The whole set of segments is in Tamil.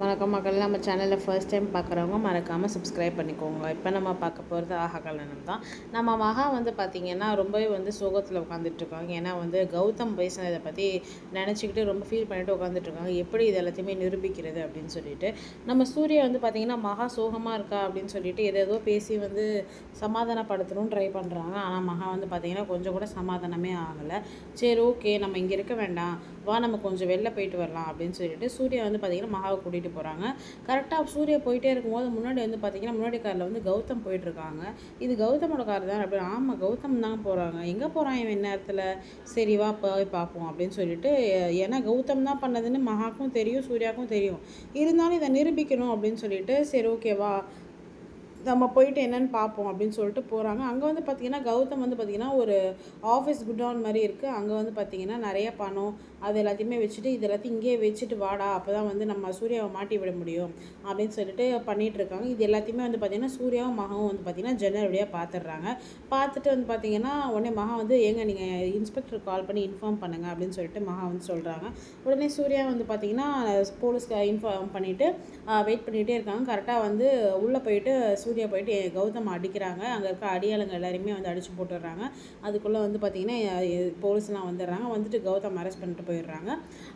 வணக்கம் மக்கள் நம்ம சேனலில் ஃபர்ஸ்ட் டைம் பார்க்குறவங்க மறக்காமல் சப்ஸ்கிரைப் பண்ணிக்கோங்க. இப்போ நம்ம பார்க்க போகிறது ஆஹா கல்யாணம் தான். நம்ம மகா வந்து பார்த்திங்கன்னா ரொம்பவே வந்து சோகத்தில் உட்காந்துட்ருக்காங்க ஏன்னா வந்து கௌதம் பேசினதை பற்றி நினச்சிக்கிட்டு ரொம்ப ஃபீல் பண்ணிட்டு உட்காந்துட்ருக்காங்க எப்படி இது எல்லாத்தையுமே நிரூபிக்கிறது அப்படின்னு சொல்லிட்டு. நம்ம சூர்யா வந்து பார்த்திங்கன்னா மகா சோகமாக இருக்கா அப்படின்னு சொல்லிட்டு எதேதோ பேசி வந்து சமாதானப்படுத்தணும்னு ட்ரை பண்ணுறாங்க ஆனால் மகா வந்து பார்த்திங்கன்னா கொஞ்சம் கூட சமாதானமே ஆகலை. சரி ஓகே நம்ம இங்கே இருக்க வேண்டாம். வா நம்ம கொஞ்சம் வெளில போயிட்டு வரலாம் அப்படின்னு சொல்லிட்டு சூர்யா வந்து பார்த்திங்கன்னா மகாவை கூட்டிகிட்டு போகிறாங்க கரெக்டாக சூர்யா போயிட்டே இருக்கும்போது முன்னாடி வந்து பார்த்திங்கன்னா முன்னாடி காரில் வந்து கௌதம் போயிட்டுருக்காங்க. இது கௌதமோட கார் தான்? அப்படி ஆமாம் கௌதம் தான் போகிறாங்க எங்கே போகிறான் இவன் நேரத்தில் சரி வா போய் பார்ப்போம் அப்படின்னு சொல்லிட்டு ஏன்னா கௌதம் தான் பண்ணதுன்னு மகாக்கும் தெரியும் சூர்யாவுக்கும் தெரியும். இருந்தாலும் இதை நிரூபிக்கணும் அப்படின்னு சொல்லிட்டு சரி ஓகேவா நம்ம போயிட்டு என்னென்னு பார்ப்போம் அப்படின்னு சொல்லிட்டு போகிறாங்க அங்கே வந்து பார்த்திங்கன்னா கௌதம் வந்து பார்த்திங்கன்னா ஒரு ஆஃபீஸ் குடவுன் மாதிரி இருக்குது அங்கே வந்து பார்த்திங்கன்னா நிறைய பணம் அது எல்லாத்தையுமே வச்சுட்டு இது எல்லாத்தையும் இங்கேயே வச்சுட்டு வாடா அப்போ தான் வந்து நம்ம சூர்யாவை மாட்டி விட முடியும் அப்படின்னு சொல்லிட்டு பண்ணிகிட்டு இருக்காங்க. இது எல்லாத்தையுமே வந்து பார்த்திங்கன்னா சூர்யாவும் மகவும் வந்து பார்த்திங்கன்னா ஜன்னல் வழியாக பார்த்துடுறாங்க பார்த்துட்டு வந்து பார்த்திங்கன்னா உடனே மகா வந்து ஏங்க நீங்கள் இன்ஸ்பெக்டர் கால் பண்ணி இன்ஃபார்ம் பண்ணுங்கள் அப்படின்னு சொல்லிட்டு மகா வந்து சொல்கிறாங்க உடனே சூர்யா வந்து பார்த்திங்கன்னா போலீஸ்க்கு இன்ஃபார்ம் பண்ணிவிட்டு வெயிட் பண்ணிகிட்டே இருக்காங்க. கரெக்டாக வந்து உள்ளே போயிட்டு சூர்யா போயிட்டு கௌதம் அடிக்கிறாங்க. அங்கே இருக்க அடியாளுங்க எல்லாருமே வந்து அடித்து போட்டுடுறாங்க. அதுக்குள்ளே வந்து பார்த்திங்கன்னா போலீஸ்லாம் வந்துடுறாங்க. வந்துட்டு கௌதம் அரெஸ்ட் பண்ணிட்டு போயிடுறாங்க.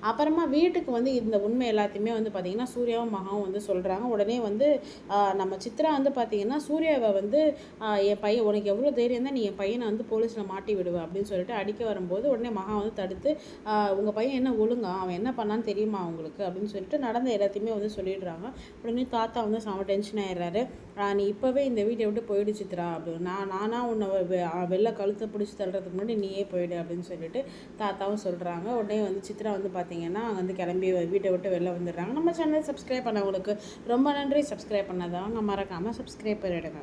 அப்புறமா வீட்டுக்கு வந்து இந்த உண்மை எல்லாத்தையுமே வந்து பார்த்திங்கன்னா சூர்யாவும் மகாவும் வந்து சொல்கிறாங்க உடனே வந்து நம்ம சித்ரா வந்து பார்த்திங்கன்னா சூர்யாவை வந்து என் பையன் உனக்கு எவ்வளோ தைரியம் தான் நீ என் பையனை வந்து போலீஸில் மாட்டி விடுவேன் அப்படின்னு சொல்லிட்டு அடிக்க வரும்போது உடனே மகா வந்து தடுத்து உங்கள் பையன் என்ன ஒழுங்கா? அவன் என்ன பண்ணான்னு தெரியுமா அவங்களுக்கு அப்படின்னு சொல்லிட்டு நடந்த எல்லாத்தையுமே வந்து சொல்லிடுறாங்க. உடனே தாத்தா வந்து செம டென்ஷன் ஆயிடுறாரு. நீ இப்போவே இந்த வீட்டை விட்டு போயிடு சித்ரா அப்படின்னு நான் நானாக உன்னை வெளில கழுத்தை பிடிச்சி தள்ளுறதுக்கு முன்னாடி நீயே போயிடு அப்படின்னு சொல்லிட்டு தாத்தாவும் சொல்கிறாங்க உடனே வந்து சித்ரா வந்து பார்த்தீங்கன்னா அங்கே வந்து கிளம்பி வீட்டை விட்டு வெளில வந்துடுறாங்க. நம்ம சேனல் சப்ஸ்கிரைப் பண்ணவங்களுக்கு ரொம்ப நன்றி. சப்ஸ்கிரைப் பண்ணாதவங்க மறக்காமல் சப்ஸ்கிரைப் பண்ணிவிடுங்க